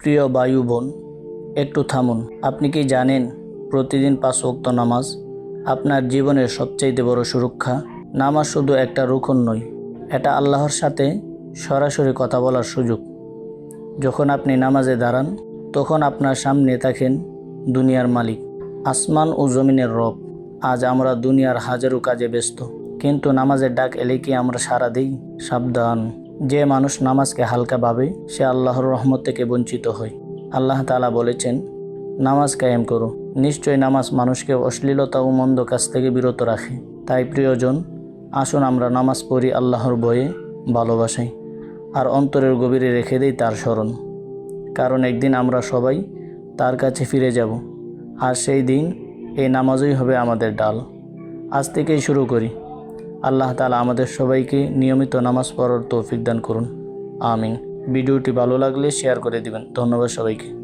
প্রিয় বায়ু বোন, একটু থামুন। আপনি কি জানেন প্রতিদিন পাঁচ ওক্ত নামাজ আপনার জীবনের সবচাইতে বড় সুরক্ষা? নামাজ শুধু একটা রুকন নয়, এটা আল্লাহর সাথে সরাসরি কথা বলার সুযোগ। যখন আপনি নামাজে দাঁড়ান, তখন আপনার সামনে থাকেন দুনিয়ার মালিক, আসমান ও জমিনের রব। আজ আমরা দুনিয়ার হাজারো কাজে ব্যস্ত, কিন্তু নামাজের ডাক এলে কি আমরা সারা দিই সাবধান? যে মানুষ নামাজকে হালকা ভাবে, সে আল্লাহর রহমত থেকে বঞ্চিত হয়। আল্লাহ তালা বলেছেন, নামাজ কায়েম করো। নিশ্চয় নামাজ মানুষকে অশ্লীলতা ও মন্দ কাজ থেকে বিরত রাখে। তাই প্রিয়জন, আসুন আমরা নামাজ পড়ি আল্লাহর বয়ে ভালোবাসাই আর অন্তরের গভীরে রেখে দেই তার স্মরণ। কারণ একদিন আমরা সবাই তার কাছে ফিরে যাব, আর সেই দিন এই নামাজই হবে আমাদের ডাল। আজ থেকেই শুরু করি। আল্লাহ তালা আমাদের সবাইকে নিয়মিত নামাজ পড়ার তৌফিক দান করুন। আমিন। ভিডিওটি ভালো লাগলে শেয়ার করে দিবেন। ধন্যবাদ সবাইকে।